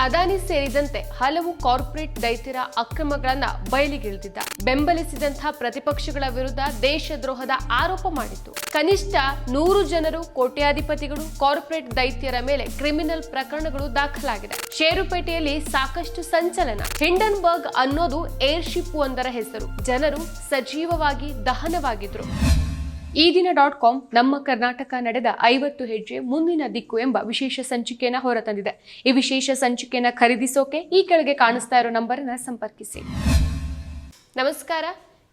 ಅದಾನಿ ಸೇರಿದಂತೆ ಹಲವು ಕಾರ್ಪೊರೇಟ್ ದೈತ್ಯರ ಅಕ್ರಮಗಳನ್ನ ಬಯಲಿಗಿಳಿದಿದ್ದ. ಬೆಂಬಲಿಸಿದಂತಹ ಪ್ರತಿಪಕ್ಷಗಳ ವಿರುದ್ಧ ದೇಶದ್ರೋಹದ ಆರೋಪ ಮಾಡಿತ್ತು. ಕನಿಷ್ಠ ನೂರು ಜನರು ಕೋಟ್ಯಾಧಿಪತಿಗಳು, ಕಾರ್ಪೊರೇಟ್ ದೈತ್ಯರ ಮೇಲೆ ಕ್ರಿಮಿನಲ್ ಪ್ರಕರಣಗಳು ದಾಖಲಾಗಿದೆ. ಷೇರುಪೇಟೆಯಲ್ಲಿ ಸಾಕಷ್ಟು ಸಂಚಲನ. ಹಿಂಡನ್ಬರ್ಗ್ ಅನ್ನೋದು ಏರ್ಶಿಪ್ ಒಂದರ ಹೆಸರು. ಜನರು ಸಜೀವವಾಗಿ ದಹನವಾಗಿದ್ರು. ಈ ದಿನ ಡಾಟ್ ಕಾಮ್ ನಮ್ಮ ಕರ್ನಾಟಕ ನಡೆದ ಐವತ್ತು ಹೆಜ್ಜೆ ಮುಂದಿನ ದಿಕ್ಕು ಎಂಬ ವಿಶೇಷ ಸಂಚಿಕೆಯನ್ನ ಹೊರತಂದಿದೆ. ಈ ವಿಶೇಷ ಸಂಚಿಕೆಯನ್ನ ಖರೀದಿಸೋಕೆ ಈ ಕೆಳಗೆ ಕಾಣಿಸ್ತಾ ಇರೋ ನಂಬರನ್ನ ಸಂಪರ್ಕಿಸಿ. ನಮಸ್ಕಾರ.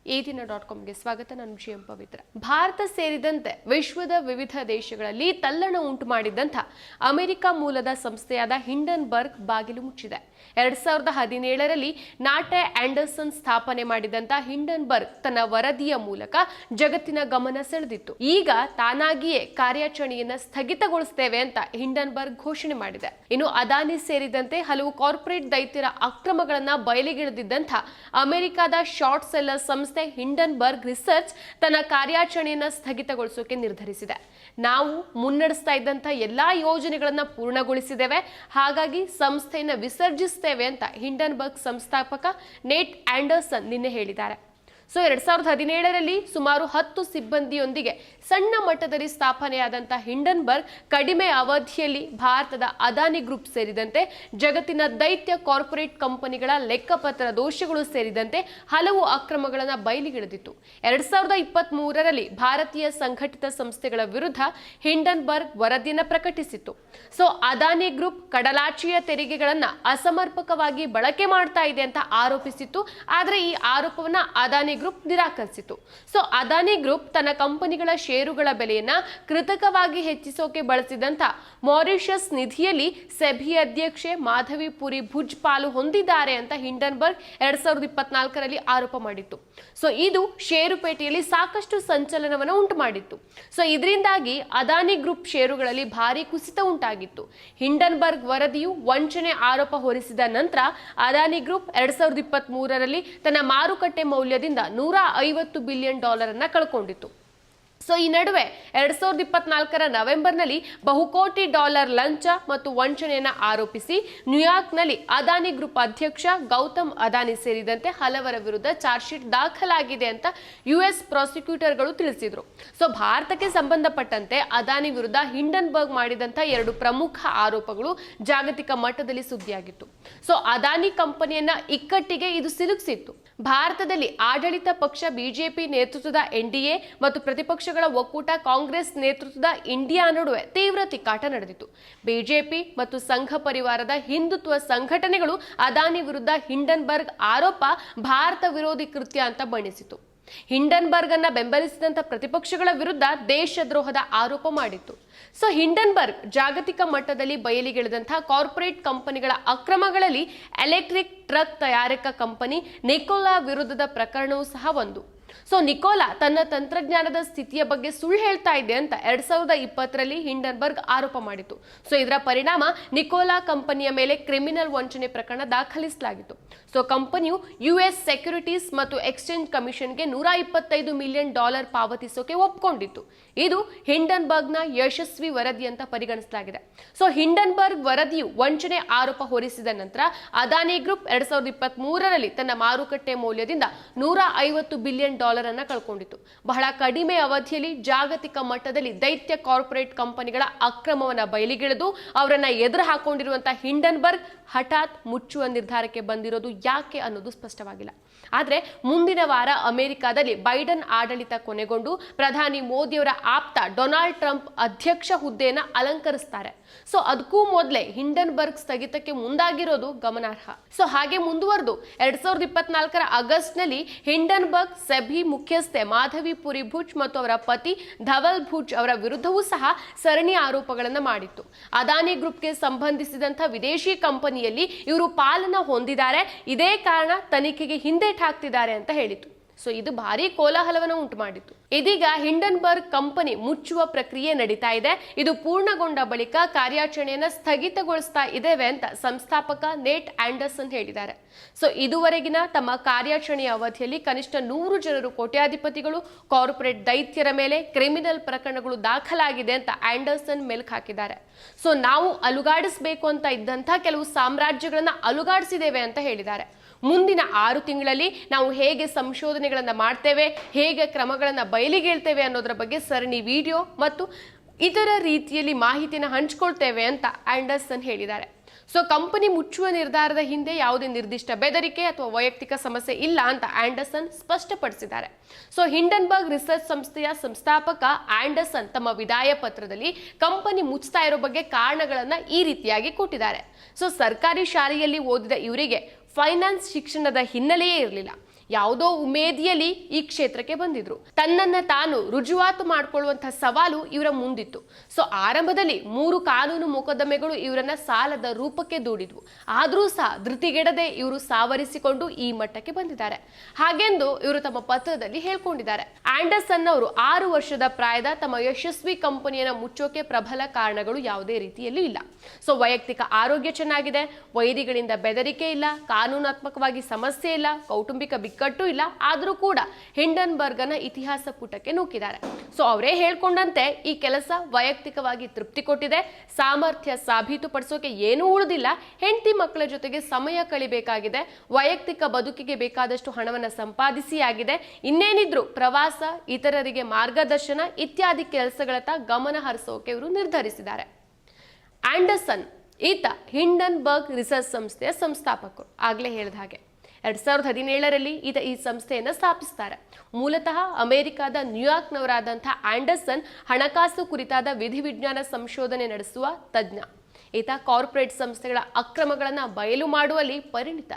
ಈ ದಿನ ಡಾಟ್ ಕಾಮ್ಗೆ ಸ್ವಾಗತ. ನಾನು ವಿಷಯ ಪವಿತ್ರ. ಭಾರತ ಸೇರಿದಂತೆ ವಿಶ್ವದ ವಿವಿಧ ದೇಶಗಳಲ್ಲಿ ತಲ್ಲಣ ಉಂಟು ಮಾಡಿದ್ದಂಥ ಅಮೆರಿಕ ಮೂಲದ ಸಂಸ್ಥೆಯಾದ ಹಿಂಡನ್ಬರ್ಗ್ ಬಾಗಿಲು ಮುಚ್ಚಿದೆ. ಎರಡ್ ಸಾವಿರದ ಹದಿನೇಳರಲ್ಲಿ ನಾಟೆ ಆಂಡರ್ಸನ್ ಸ್ಥಾಪನೆ ಮಾಡಿದಂತ ಹಿಂಡನ್ಬರ್ಗ್ ತನ್ನ ವರದಿಯ ಮೂಲಕ ಜಗತ್ತಿನ ಗಮನ ಸೆಳೆದಿತ್ತು. ಈಗ ತಾನಾಗಿಯೇ ಕಾರ್ಯಾಚರಣೆಯನ್ನ ಸ್ಥಗಿತಗೊಳಿಸ್ತೇವೆ ಅಂತ ಹಿಂಡನ್ಬರ್ಗ್ ಘೋಷಣೆ ಮಾಡಿದೆ. ಇನ್ನು ಅದಾನಿ ಸೇರಿದಂತೆ ಹಲವು ಕಾರ್ಪೊರೇಟ್ ದೈತ್ಯರ ಅಕ್ರಮಗಳನ್ನ ಬಯಲಿಗಿಳಿದಿದ್ದಂಥ ಅಮೆರಿಕದ ಶಾರ್ಟ್ ಸೆಲ್ಲರ್ ಸಂಸ್ಥೆ ಹಿಂಡನ್ಬರ್ಗ್ ರಿಸರ್ಚ್ ತನ್ನ ಕಾರ್ಯಾಚರಣೆಯನ್ನ ಸ್ಥಗಿತಗೊಳಿಸೋಕೆ ನಿರ್ಧರಿಸಿದೆ. ನಾವು ಮುನ್ನಡೆಸ್ತಾ ಇದ್ದಂಥ ಎಲ್ಲಾ ಯೋಜನೆಗಳನ್ನ ಪೂರ್ಣಗೊಳಿಸಿದ್ದೇವೆ. ಹಾಗಾಗಿ ಸಂಸ್ಥೆಯನ್ನ ವಿಸರ್ಜಿಸ್ತೇವೆ ಅಂತ ಹಿಂಡನ್ಬರ್ಗ್ ಸಂಸ್ಥಾಪಕ ನೇಟ್ ಆಂಡರ್ಸನ್ ನಿನ್ನೆ ಹೇಳಿದ್ದಾರೆ. ಸೊ ಎರಡ್ ಸಾವಿರದ ಹದಿನೇಳರಲ್ಲಿ ಸುಮಾರು ಹತ್ತು ಸಿಬ್ಬಂದಿಯೊಂದಿಗೆ ಸಣ್ಣ ಮಟ್ಟದಲ್ಲಿ ಸ್ಥಾಪನೆಯಾದಂಥ ಹಿಂಡನ್ಬರ್ಗ್ ಕಡಿಮೆ ಅವಧಿಯಲ್ಲಿ ಭಾರತದ ಅದಾನಿ ಗ್ರೂಪ್ ಸೇರಿದಂತೆ ಜಗತ್ತಿನ ದೈತ್ಯ ಕಾರ್ಪೊರೇಟ್ ಕಂಪನಿಗಳ ಲೆಕ್ಕಪತ್ರ ದೋಷಗಳು ಸೇರಿದಂತೆ ಹಲವು ಅಕ್ರಮಗಳನ್ನು ಬಯಲಿಗಿಳಿದಿತ್ತು ಎರಡ್ ಸಾವಿರದ ಇಪ್ಪತ್ತ್ ಭಾರತೀಯ ಸಂಘಟಿತ ಸಂಸ್ಥೆಗಳ ವಿರುದ್ಧ ಹಿಂಡನ್ಬರ್ಗ್ ವರದಿಯನ್ನು ಪ್ರಕಟಿಸಿತ್ತು. ಸೊ ಅದಾನಿ ಗ್ರೂಪ್ ಕಡಲಾಚೆಯ ತೆರಿಗೆಗಳನ್ನ ಅಸಮರ್ಪಕವಾಗಿ ಬಳಕೆ ಮಾಡ್ತಾ ಇದೆ ಅಂತ ಆರೋಪಿಸಿತ್ತು. ಆದರೆ ಈ ಆರೋಪವನ್ನ ಅದಾನಿ ಗ್ರೂಪ್ ನಿರಾಕರಿಸಿತು. ಸೊ, ಅದಾನಿ ಗ್ರೂಪ್ ತನ್ನ ಕಂಪನಿಗಳ ಷೇರುಗಳ ಬೆಲೆಯನ್ನ ಕೃತಕವಾಗಿ ಹೆಚ್ಚಿಸೋಕೆ ಬಳಸಿದಂತ ಮಾರಿಷಸ್ ನಿಧಿಯಲ್ಲಿ ಸೆಬಿ ಅಧ್ಯಕ್ಷೆ ಮಾಧವಿ ಪುರಿ ಭುಜ್ ಪಾಲು ಹೊಂದಿದ್ದಾರೆ ಅಂತ ಹಿಂಡನ್ಬರ್ಗ್ ಎರಡ್ ಸಾವಿರದ ಇಪ್ಪತ್ನಾಲ್ಕರಲ್ಲಿ ಆರೋಪ ಮಾಡಿತ್ತು. ಸೊ, ಇದು ಷೇರುಪೇಟೆಯಲ್ಲಿ ಸಾಕಷ್ಟು ಸಂಚಲನವನ್ನು ಉಂಟು ಮಾಡಿತ್ತು ಸೊ, ಇದರಿಂದಾಗಿ ಅದಾನಿ ಗ್ರೂಪ್ ಷೇರುಗಳಲ್ಲಿ ಭಾರಿ ಕುಸಿತ ಉಂಟಾಗಿತ್ತು. ಹಿಂಡನ್ಬರ್ಗ್ ವರದಿಯು ವಂಚನೆ ಆರೋಪ ಹೊರಿಸಿದ ನಂತರ ಅದಾನಿ ಗ್ರೂಪ್ ಎರಡ್ ಸಾವಿರದ ಇಪ್ಪತ್ತ್ ಮೂರರಲ್ಲಿ ತನ್ನ ಮಾರುಕಟ್ಟೆ ಮೌಲ್ಯದಿಂದ ನೂರ ಐವತ್ತು ಬಿಲಿಯನ್ ಡಾಲರ್ ಅನ್ನ ಕಳ್ಕೊಂಡಿತ್ತು. ಸೊ ಈ ನಡುವೆ ಎರಡ್ ಸಾವಿರದ ಇಪ್ಪತ್ನಾಲ್ಕರ ನವೆಂಬರ್ನಲ್ಲಿ ಬಹುಕೋಟಿ ಡಾಲರ್ ಲಂಚ ಮತ್ತು ವಂಚನೆಯನ್ನ ಆರೋಪಿಸಿ ನ್ಯೂಯಾರ್ಕ್ನಲ್ಲಿ ಅದಾನಿ ಗ್ರೂಪ್ ಅಧ್ಯಕ್ಷ ಗೌತಮ್ ಅದಾನಿ ಸೇರಿದಂತೆ ಹಲವರ ವಿರುದ್ಧ ಚಾರ್ಜ್ ಶೀಟ್ ದಾಖಲಾಗಿದೆ ಅಂತ ಯುಎಸ್ ಪ್ರಾಸಿಕ್ಯೂಟರ್ಗಳು ತಿಳಿಸಿದರು. ಸೊ ಭಾರತಕ್ಕೆ ಸಂಬಂಧಪಟ್ಟಂತೆ ಅದಾನಿ ವಿರುದ್ಧ ಹಿಂಡನ್ಬರ್ಗ್ ಮಾಡಿದಂಥ ಎರಡು ಪ್ರಮುಖ ಆರೋಪಗಳು ಜಾಗತಿಕ ಮಟ್ಟದಲ್ಲಿ ಸುದ್ದಿಯಾಗಿತ್ತು. ಸೊ ಅದಾನಿ ಕಂಪನಿಯನ್ನ ಇಕ್ಕಟ್ಟಿಗೆ ಇದು ಸಿಲುಕಿಸಿತ್ತು. ಭಾರತದಲ್ಲಿ ಆಡಳಿತ ಪಕ್ಷ ಬಿಜೆಪಿ ನೇತೃತ್ವದ ಎನ್ಡಿಎ ಮತ್ತು ಪ್ರತಿಪಕ್ಷಗಳ ಒಕ್ಕೂಟ ಕಾಂಗ್ರೆಸ್ ನೇತೃತ್ವದ ಇಂಡಿಯಾ ನಡುವೆ ತೀವ್ರ ತಿಕ್ಕಾಟ ನಡೆದಿತ್ತು. ಬಿಜೆಪಿ ಮತ್ತು ಸಂಘ ಪರಿವಾರದ ಹಿಂದುತ್ವ ಸಂಘಟನೆಗಳು ಅದಾನಿ ವಿರುದ್ಧ ಹಿಂಡನ್ಬರ್ಗ್ ಆರೋಪ ಭಾರತ ವಿರೋಧಿ ಕೃತ್ಯ ಅಂತ ಬಣ್ಣಿಸಿತು ಹಿಂಡನ್ಬರ್ಗ್ ಅನ್ನ ಬೆಂಬಲಿಸಿದಂತ ಪ್ರತಿಪಕ್ಷಗಳ ವಿರುದ್ಧ ದೇಶದ್ರೋಹದ ಆರೋಪ ಮಾಡಿತ್ತು. ಸೊ, ಹಿಂಡನ್ಬರ್ಗ್ ಜಾಗತಿಕ ಮಟ್ಟದಲ್ಲಿ ಬಯಲಿಗಿಳಿದಂತಹ ಕಾರ್ಪೊರೇಟ್ ಕಂಪನಿಗಳ ಅಕ್ರಮಗಳಲ್ಲಿ ಎಲೆಕ್ಟ್ರಿಕ್ ಟ್ರಕ್ ತಯಾರಕ ಕಂಪನಿ ನಿಕೋಲಾ ವಿರುದ್ಧದ ಪ್ರಕರಣವೂ ಸಹ ಒಂದು. ಸೊ ನಿಕೋಲಾ ತನ್ನ ತಂತ್ರಜ್ಞಾನದ ಸ್ಥಿತಿಯ ಬಗ್ಗೆ ಸುಳ್ಳು ಹೇಳ್ತಾ ಇದೆ ಅಂತ ಎರಡ್ ಸಾವಿರದ ಇಪ್ಪತ್ತರಲ್ಲಿ ಹಿಂಡನ್ಬರ್ಗ್ ಆರೋಪ ಮಾಡಿತ್ತು. ಸೊ ಇದರ ಪರಿಣಾಮ ನಿಕೋಲಾ ಕಂಪನಿಯ ಮೇಲೆ ಕ್ರಿಮಿನಲ್ ವಂಚನೆ ಪ್ರಕರಣ ದಾಖಲಿಸಲಾಗಿತ್ತು. ಸೊ ಕಂಪನಿಯು ಯುಎಸ್ ಸೆಕ್ಯುರಿಟೀಸ್ ಮತ್ತು ಎಕ್ಸ್ಚೇಂಜ್ ಕಮಿಷನ್ಗೆ ನೂರ ಇಪ್ಪತ್ತೈದು ಮಿಲಿಯನ್ ಡಾಲರ್ ಪಾವತಿಸೋಕೆ ಒಪ್ಕೊಂಡಿತ್ತು. ಇದು ಹಿಂಡನ್ಬರ್ಗ್ನ ಯಶಸ್ವಿ ವರದಿ ಅಂತ ಪರಿಗಣಿಸಲಾಗಿದೆ. ಸೊ ಹಿಂಡನ್ಬರ್ಗ್ ವರದಿಯು ವಂಚನೆ ಆರೋಪ ಹೊರಿಸಿದ ನಂತರ ಅದಾನಿ ಗ್ರೂಪ್ ಎರಡ್ ಸಾವಿರದ ಇಪ್ಪತ್ತ್ ತನ್ನ ಮಾರುಕಟ್ಟೆ ಮೌಲ್ಯದಿಂದ ನೂರ ಐವತ್ತು ಬಿಲಿಯನ್ ಡಾಲರ್ ಅನ್ನ ಕಳ್ಕೊಂಡಿತ್ತು. ಬಹಳ ಕಡಿಮೆ ಅವಧಿಯಲ್ಲಿ ಜಾಗತಿಕ ಮಟ್ಟದಲ್ಲಿ ದೈತ್ಯ ಕಾರ್ಪೊರೇಟ್ ಕಂಪನಿಗಳ ಅಕ್ರಮವನ್ನ ಬಯಲಿಗಿಳಿದು ಅವರನ್ನ ಎದುರು ಹಾಕೊಂಡಿರುವಂತಹ ಹಿಂಡನ್ಬರ್ಗ್ ಹಠಾತ್ ಮುಚ್ಚುವ ನಿರ್ಧಾರಕ್ಕೆ ಬಂದಿರೋದು ಯಾಕೆ ಅನ್ನೋದು ಸ್ಪಷ್ಟವಾಗಿಲ್ಲ. ಆದ್ರೆ ಮುಂದಿನ ವಾರ ಅಮೆರಿಕಾದಲ್ಲಿ ಬೈಡನ್ ಆಡಳಿತ ಕೊನೆಗೊಂಡು ಪ್ರಧಾನಿ ಮೋದಿಯವರ ಆಪ್ತ ಡೊನಾಲ್ಡ್ ಟ್ರಂಪ್ ಅಧ್ಯಕ್ಷ ಹುದ್ದೆಯನ್ನು ಅಲಂಕರಿಸ್ತಾರೆ. ಸೊ ಅದಕ್ಕೂ ಮೊದಲೇ ಹಿಂಡನ್ಬರ್ಗ್ ಸ್ಥಗಿತಕ್ಕೆ ಮುಂದಾಗಿರೋದು ಗಮನಾರ್ಹ. ಸೊ ಹಾಗೆ ಮುಂದುವರೆದು ಎರಡ್ ಸಾವಿರದ ಇಪ್ಪತ್ನಾಲ್ಕರ ಆಗಸ್ಟ್ನಲ್ಲಿ ಹಿಂಡನ್ಬರ್ಗ್ ಸಭಿ ಮುಖ್ಯಸ್ಥೆ ಮಾಧವಿ ಪುರಿ ಭುಜ್ ಮತ್ತು ಅವರ ಪತಿ ಧವಲ್ ಭುಜ್ ಅವರ ವಿರುದ್ಧವೂ ಸಹ ಸರಣಿ ಆರೋಪಗಳನ್ನು ಮಾಡಿತ್ತು. ಅದಾನಿ ಗ್ರೂಪ್ಗೆ ಸಂಬಂಧಿಸಿದಂಥ ವಿದೇಶಿ ಕಂಪನಿಯಲ್ಲಿ ಇವರು ಪಾಲನ ಹೊಂದಿದ್ದಾರೆ. ಇದೇ ಕಾರಣ ತನಿಖೆಗೆ ಹಿಂದೇಟ್ ಹಾಕ್ತಿದ್ದಾರೆ ಅಂತ ಹೇಳಿತು. ಸೊ ಇದು ಭಾರಿ ಕೋಲಾಹಲವನ್ನು ಉಂಟು ಮಾಡಿತ್ತು ಇದೀಗ ಹಿಂಡನ್ಬರ್ಗ್ ಕಂಪನಿ ಮುಚ್ಚುವ ಪ್ರಕ್ರಿಯೆ ನಡೀತಾ ಇದೆ. ಇದು ಪೂರ್ಣಗೊಂಡ ಬಳಿಕ ಕಾರ್ಯಾಚರಣೆಯನ್ನು ಸ್ಥಗಿತಗೊಳಿಸ್ತಾ ಇದ್ದೇವೆ ಅಂತ ಸಂಸ್ಥಾಪಕ ನೇಟ್ ಆಂಡರ್ಸನ್ ಹೇಳಿದ್ದಾರೆ. ಸೊ ಇದುವರೆಗಿನ ತಮ್ಮ ಕಾರ್ಯಾಚರಣೆಯ ಅವಧಿಯಲ್ಲಿ ಕನಿಷ್ಠ ನೂರು ಜನರು ಕೋಟ್ಯಾಧಿಪತಿಗಳು, ಕಾರ್ಪೊರೇಟ್ ದೈತ್ಯರ ಮೇಲೆ ಕ್ರಿಮಿನಲ್ ಪ್ರಕರಣಗಳು ದಾಖಲಾಗಿದೆ ಅಂತ ಆಂಡರ್ಸನ್ ಮೆಲ್ಕ್ ಹಾಕಿದ್ದಾರೆ. ಸೊ ನಾವು ಅಲುಗಾಡಿಸಬೇಕು ಅಂತ ಇದ್ದಂಥ ಕೆಲವು ಸಾಮ್ರಾಜ್ಯಗಳನ್ನು ಅಲುಗಾಡಿಸಿದ್ದೇವೆ ಅಂತ ಹೇಳಿದ್ದಾರೆ. ಮುಂದಿನ ಆರು ತಿಂಗಳಲ್ಲಿ ನಾವು ಹೇಗೆ ಸಂಶೋಧನೆಗಳನ್ನು ಮಾಡ್ತೇವೆ, ಹೇಗೆ ಕ್ರಮಗಳನ್ನು ಬಯಲಿಗೇಳ್ತೇವೆ ಅನ್ನೋದರ ಬಗ್ಗೆ ಸರಣಿ ವಿಡಿಯೋ ಮತ್ತು ಇತರ ರೀತಿಯಲ್ಲಿ ಮಾಹಿತಿನ ಹಂಚ್ಕೊಳ್ತೇವೆ ಅಂತ ಆಂಡರ್ಸನ್ ಹೇಳಿದ್ದಾರೆ. ಸೊ, ಕಂಪನಿ ಮುಚ್ಚುವ ನಿರ್ಧಾರದ ಹಿಂದೆ ಯಾವುದೇ ನಿರ್ದಿಷ್ಟ ಬೆದರಿಕೆ ಅಥವಾ ವೈಯಕ್ತಿಕ ಸಮಸ್ಯೆ ಇಲ್ಲ ಅಂತ ಆಂಡರ್ಸನ್ ಸ್ಪಷ್ಟಪಡಿಸಿದ್ದಾರೆ. ಸೊ, ಹಿಂಡನ್ಬರ್ಗ್ ರಿಸರ್ಚ್ ಸಂಸ್ಥೆಯ ಸಂಸ್ಥಾಪಕ ಆಂಡರ್ಸನ್ ತಮ್ಮ ವಿದಾಯ ಪತ್ರದಲ್ಲಿ ಕಂಪನಿ ಮುಚ್ತಾ ಇರೋ ಬಗ್ಗೆ ಕಾರಣಗಳನ್ನು ಈ ರೀತಿಯಾಗಿ ಕೊಟ್ಟಿದ್ದಾರೆ. ಸೊ, ಸರ್ಕಾರಿ ಶಾಲೆಯಲ್ಲಿ ಓದಿದ ಇವರಿಗೆ ಫೈನಾನ್ಸ್ ಶಿಕ್ಷಣದ ಹಿನ್ನೆಲೆಯೇ ಇರಲಿಲ್ಲ. ಯಾವುದೋ ಉಮೇದಿಯಲ್ಲಿ ಈ ಕ್ಷೇತ್ರಕ್ಕೆ ಬಂದಿದ್ರು. ತನ್ನನ್ನ ತಾನು ರುಜುವಾತು ಮಾಡಿಕೊಳ್ಳುವಂತಹ ಸವಾಲು ಇವರ ಮುಂದಿತ್ತು. ಸೊ ಆರಂಭದಲ್ಲಿ ಮೂರು ಕಾನೂನು ಮೊಕದ್ದಮೆಗಳು ಇವರನ್ನ ಸಾಲದ ರೂಪಕ್ಕೆ ದೂಡಿದ್ವು. ಆದರೂ ಸಹ ಧೃತಿಗೆಡದೆ ಇವರು ಸಾವರಿಸಿಕೊಂಡು ಈ ಮಟ್ಟಕ್ಕೆ ಬಂದಿದ್ದಾರೆ. ಹಾಗೆಂದು ಇವರು ತಮ್ಮ ಪತ್ರದಲ್ಲಿ ಹೇಳ್ಕೊಂಡಿದ್ದಾರೆ. ಆಂಡರ್ಸನ್ ಅವರು ಆರು ವರ್ಷದ ಪ್ರಾಯದ ತಮ್ಮ ಯಶಸ್ವಿ ಕಂಪನಿಯನ್ನ ಮುಚ್ಚೋಕೆ ಪ್ರಬಲ ಕಾರಣಗಳು ಯಾವುದೇ ರೀತಿಯಲ್ಲಿ ಇಲ್ಲ. ಸೊ ವೈಯಕ್ತಿಕ ಆರೋಗ್ಯ ಚೆನ್ನಾಗಿದೆ, ವೈರಿಗಳಿಂದ ಬೆದರಿಕೆ ಇಲ್ಲ, ಕಾನೂನಾತ್ಮಕವಾಗಿ ಸಮಸ್ಯೆ ಇಲ್ಲ, ಕೌಟುಂಬಿಕ ಬಿಕ್ಕಟ್ಟು ಇಲ್ಲ, ಆದರೂ ಕೂಡ ಹಿಂಡನ್ಬರ್ಗನ ಇತಿಹಾಸ ಪುಟಕ್ಕೆ ನೂಕಿದ್ದಾರೆ ಸೊ, ಅವರೇ ಹೇಳ್ಕೊಂಡಂತೆ, ಈ ಕೆಲಸ ವೈಯಕ್ತಿಕವಾಗಿ ತೃಪ್ತಿ ಕೊಟ್ಟಿದೆ, ಸಾಮರ್ಥ್ಯ ಸಾಬೀತುಪಡಿಸೋಕೆ ಏನೂ ಉಳಿದಿಲ್ಲ, ಹೆಂಡತಿ ಮಕ್ಕಳ ಜೊತೆಗೆ ಸಮಯ ಕಳಿಬೇಕಾಗಿದೆ, ವೈಯಕ್ತಿಕ ಬದುಕಿಗೆ ಬೇಕಾದಷ್ಟು ಹಣವನ್ನ ಸಂಪಾದಿಸಿ ಆಗಿದೆ, ಇನ್ನೇನಿದ್ರು ಪ್ರವಾಸ, ಇತರರಿಗೆ ಮಾರ್ಗದರ್ಶನ ಇತ್ಯಾದಿ ಕೆಲಸಗಳತ್ತ ಗಮನ ಹರಿಸೋಕೆ ಇವರು ನಿರ್ಧರಿಸಿದ್ದಾರೆ. ಆಂಡರ್ಸನ್ ಈತ ಹಿಂಡನ್ಬರ್ಗ್ ರಿಸರ್ಚ್ ಸಂಸ್ಥೆಯ ಸಂಸ್ಥಾಪಕರು, ಆಗ್ಲೇ ಹೇಳಿದ ಹಾಗೆ. ಎರಡ್ ಸಾವಿರದ ಹದಿನೇಳರಲ್ಲಿ ಈತ ಈ ಸಂಸ್ಥೆಯನ್ನು ಸ್ಥಾಪಿಸ್ತಾರೆ. ಮೂಲತಃ ಅಮೆರಿಕದ ನ್ಯೂಯಾರ್ಕ್ನವರಾದಂಥ ಆಂಡರ್ಸನ್ ಹಣಕಾಸು ಕುರಿತಾದ ವಿಧಿವಿಜ್ಞಾನ ಸಂಶೋಧನೆ ನಡೆಸುವ ತಜ್ಞ. ಈತ ಕಾರ್ಪೊರೇಟ್ ಸಂಸ್ಥೆಗಳ ಅಕ್ರಮಗಳನ್ನು ಬಯಲು ಮಾಡುವಲ್ಲಿ ಪರಿಣಿತ.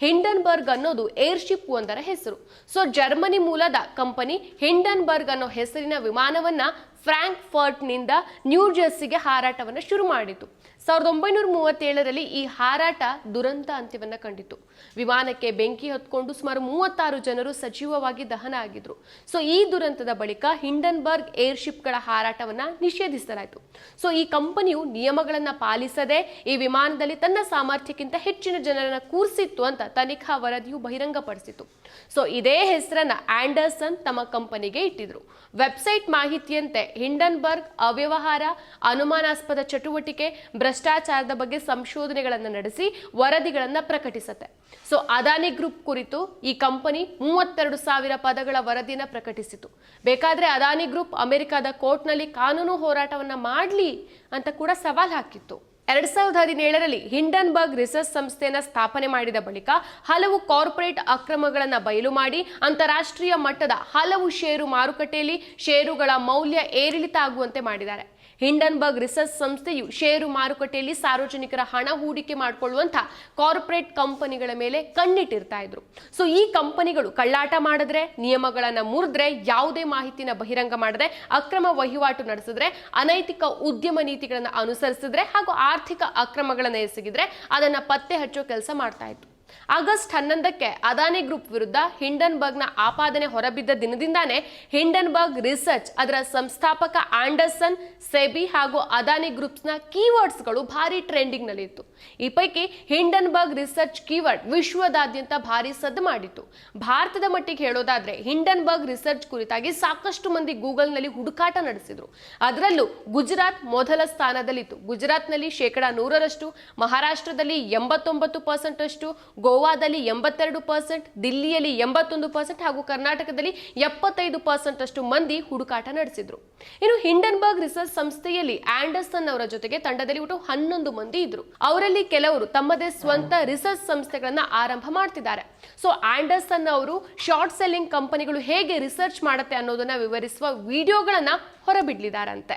ಹಿಂಡನ್ಬರ್ಗ್ ಅನ್ನೋದು ಏರ್ಶಿಪ್ ಒಂದರ ಹೆಸರು. ಸೊ, ಜರ್ಮನಿ ಮೂಲದ ಕಂಪನಿ ಹಿಂಡನ್ಬರ್ಗ್ ಅನ್ನೋ ಹೆಸರಿನ ವಿಮಾನವನ್ನ ಫ್ರಾಂಕ್ಫರ್ಟ್ನಿಂದ ನ್ಯೂ ಜರ್ಸಿಗೆ ಹಾರಾಟವನ್ನು ಶುರು ಮಾಡಿತು. ಸಾವಿರದ ಒಂಬೈನೂರ ಮೂವತ್ತೇಳರಲ್ಲಿ ಈ ಹಾರಾಟ ದುರಂತ ಅಂತ್ಯವನ್ನ ಕಂಡಿತು ವಿಮಾನಕ್ಕೆ ಬೆಂಕಿ ಹೊತ್ಕೊಂಡು ಸುಮಾರು ಮೂವತ್ತಾರು ಜನರು ಸಜೀವವಾಗಿ ದಹನ ಆಗಿದ್ರು. ಸೊ, ಈ ದುರಂತದ ಬಳಿಕ ಹಿಂಡನ್ಬರ್ಗ್ ಏರ್ಶಿಪ್ಗಳ ಹಾರಾಟವನ್ನ ನಿಷೇಧಿಸಲಾಯಿತು. ಸೊ, ಈ ಕಂಪನಿಯು ನಿಯಮಗಳನ್ನ ಪಾಲಿಸದೆ ಈ ವಿಮಾನದಲ್ಲಿ ತನ್ನ ಸಾಮರ್ಥ್ಯಕ್ಕಿಂತ ಹೆಚ್ಚಿನ ಜನರನ್ನ ಕೂರಿಸಿತ್ತು ಅಂತ ತನಿಖಾ ವರದಿಯು ಬಹಿರಂಗಪಡಿಸಿತು ಸೊ, ಇದೇ ಹೆಸರನ್ನ ಆಂಡರ್ಸನ್ ತಮ್ಮ ಕಂಪನಿಗೆ ಇಟ್ಟಿದ್ರು. ವೆಬ್ಸೈಟ್ ಮಾಹಿತಿಯಂತೆ ಹಿಂಡನ್ಬರ್ಗ್ ಅವ್ಯವಹಾರ, ಅನುಮಾನಾಸ್ಪದ ಚಟುವಟಿಕೆ ಭ್ರಷ್ಟಾಚಾರದ ಬಗ್ಗೆ ಸಂಶೋಧನೆಗಳನ್ನು ನಡೆಸಿ ವರದಿಗಳನ್ನು ಪ್ರಕಟಿಸುತ್ತೆ. ಸೊ ಅದಾನಿ ಗ್ರೂಪ್ ಕುರಿತು ಈ ಕಂಪನಿ ಮೂವತ್ತೆರಡು ಸಾವಿರ ಪದಗಳ ವರದಿನ ಪ್ರಕಟಿಸಿತು. ಬೇಕಾದ್ರೆ ಅದಾನಿ ಗ್ರೂಪ್ ಅಮೆರಿಕದ ಕೋರ್ಟ್ನಲ್ಲಿ ಕಾನೂನು ಹೋರಾಟವನ್ನ ಮಾಡಲಿ ಅಂತ ಕೂಡ ಸವಾಲ್ ಹಾಕಿತ್ತು. ಎರಡ್ ಸಾವಿರದ ಹದಿನೇಳರಲ್ಲಿ ಹಿಂಡನ್ಬರ್ಗ್ ರಿಸರ್ಚ್ ಸಂಸ್ಥೆಯನ್ನು ಸ್ಥಾಪನೆ ಮಾಡಿದ ಬಳಿಕ ಹಲವು ಕಾರ್ಪೊರೇಟ್ ಅಕ್ರಮಗಳನ್ನು ಬಯಲು ಮಾಡಿ ಅಂತಾರಾಷ್ಟ್ರೀಯ ಮಟ್ಟದ ಹಲವು ಷೇರು ಮಾರುಕಟ್ಟೆಯಲ್ಲಿ ಷೇರುಗಳ ಮೌಲ್ಯ ಏರಿಳಿತ ಆಗುವಂತೆ ಮಾಡಿದ್ದಾರೆ. ಹಿಂಡನ್ಬರ್ಗ್ ರಿಸರ್ಚ್ ಸಂಸ್ಥೆಯು ಷೇರು ಮಾರುಕಟ್ಟೆಯಲ್ಲಿ ಸಾರ್ವಜನಿಕರ ಹಣ ಹೂಡಿಕೆ ಮಾಡಿಕೊಳ್ಳುವಂತಹ ಕಾರ್ಪೊರೇಟ್ ಕಂಪನಿಗಳ ಮೇಲೆ ಕಣ್ಣಿಟ್ಟಿರ್ತಾ ಇದ್ರು. ಸೊ ಈ ಕಂಪನಿಗಳು ಕಳ್ಳಾಟ ಮಾಡಿದ್ರೆ, ನಿಯಮಗಳನ್ನ ಮುರಿದ್ರೆ, ಯಾವುದೇ ಮಾಹಿತಿನ ಬಹಿರಂಗ ಮಾಡದೆ ಅಕ್ರಮ ವಹಿವಾಟು ನಡೆಸಿದ್ರೆ, ಅನೈತಿಕ ಉದ್ಯಮ ನೀತಿಗಳನ್ನು ಅನುಸರಿಸಿದ್ರೆ ಹಾಗೂ ಆರ್ಥಿಕ ಅಕ್ರಮಗಳನ್ನು ಎಸಗಿದ್ರೆ, ಅದನ್ನ ಪತ್ತೆ ಹಚ್ಚೋ ಕೆಲಸ ಮಾಡ್ತಾ ಇತ್ತು ಆಗಸ್ಟ್ ಹನ್ನೊಂದಕ್ಕೆ ಅದಾನಿ ಗ್ರೂಪ್ ವಿರುದ್ಧ ಹಿಂಡನ್ಬರ್ಗ್ನ ಆಪಾದನೆ ಹೊರಬಿದ್ದ ದಿನದಿಂದಾನೇ ಹಿಂಡನ್ಬರ್ಗ್ ರಿಸರ್ಚ್ ಅದರ ಸಂಸ್ಥಾಪಕ ಆಂಡರ್ಸನ್, ಸೆಬಿ ಹಾಗೂ ಅದಾನಿ ಗ್ರೂಪ್ಸ್ನ ಕೀವರ್ಡ್ಸ್ಗಳು ಭಾರಿ ಟ್ರೆಂಡಿಂಗ್ನಲ್ಲಿ ಇತ್ತು ಈ ಪೈಕಿ ಹಿಂಡನ್ಬರ್ಗ್ ರಿಸರ್ಚ್ ಕೀವರ್ಡ್ ವಿಶ್ವದಾದ್ಯಂತ ಭಾರಿ ಸದ್ದು ಮಾಡಿತ್ತು. ಭಾರತದ ಮಟ್ಟಿಗೆ ಹೇಳೋದಾದ್ರೆ ಹಿಂಡನ್ಬರ್ಗ್ ರಿಸರ್ಚ್ ಕುರಿತಾಗಿ ಸಾಕಷ್ಟು ಮಂದಿ ಗೂಗಲ್ನಲ್ಲಿ ಹುಡುಕಾಟ ನಡೆಸಿದ್ರು. ಅದರಲ್ಲೂ ಗುಜರಾತ್ ಮೊದಲ ಸ್ಥಾನದಲ್ಲಿತ್ತು. ಗುಜರಾತ್ನಲ್ಲಿ ಶೇಕಡಾ ನೂರರಷ್ಟು, ಮಹಾರಾಷ್ಟ್ರದಲ್ಲಿ ಎಂಬತ್ತೊಂಬತ್ತು ಪರ್ಸೆಂಟ್ ಅಷ್ಟು ಗೋವಾದಲ್ಲಿ ಎಂಬತ್ತೆರಡು ಪರ್ಸೆಂಟ್, ದಿಲ್ಲಿಯಲ್ಲಿ ಎಂಬತ್ತೊಂದು ಪರ್ಸೆಂಟ್ ಹಾಗೂ ಕರ್ನಾಟಕದಲ್ಲಿ ಎಪ್ಪತ್ತೈದು ಪರ್ಸೆಂಟ್ ಅಷ್ಟು ಮಂದಿ ಹುಡುಕಾಟ ನಡೆಸಿದ್ರು. ಇನ್ನು ಹಿಂಡನ್ಬರ್ಗ್ ರಿಸರ್ಚ್ ಸಂಸ್ಥೆಯಲ್ಲಿ ಆಂಡರ್ಸನ್ ಅವರ ಜೊತೆಗೆ ತಂಡದಲ್ಲಿ ಒಟ್ಟು ಹನ್ನೊಂದು ಮಂದಿ ಇದ್ರು. ಅವರಲ್ಲಿ ಕೆಲವರು ತಮ್ಮದೇ ಸ್ವಂತ ರಿಸರ್ಚ್ ಸಂಸ್ಥೆಗಳನ್ನ ಆರಂಭ ಮಾಡ್ತಿದ್ದಾರೆ. ಸೊ ಆಂಡರ್ಸನ್ ಅವರು ಶಾರ್ಟ್ ಸೆಲ್ಲಿಂಗ್ ಕಂಪನಿಗಳು ಹೇಗೆ ರಿಸರ್ಚ್ ಮಾಡುತ್ತೆ ಅನ್ನೋದನ್ನ ವಿವರಿಸುವ ವಿಡಿಯೋಗಳನ್ನ ಹೊರಬಿಡ್ಲಿದ್ದಾರಂತೆ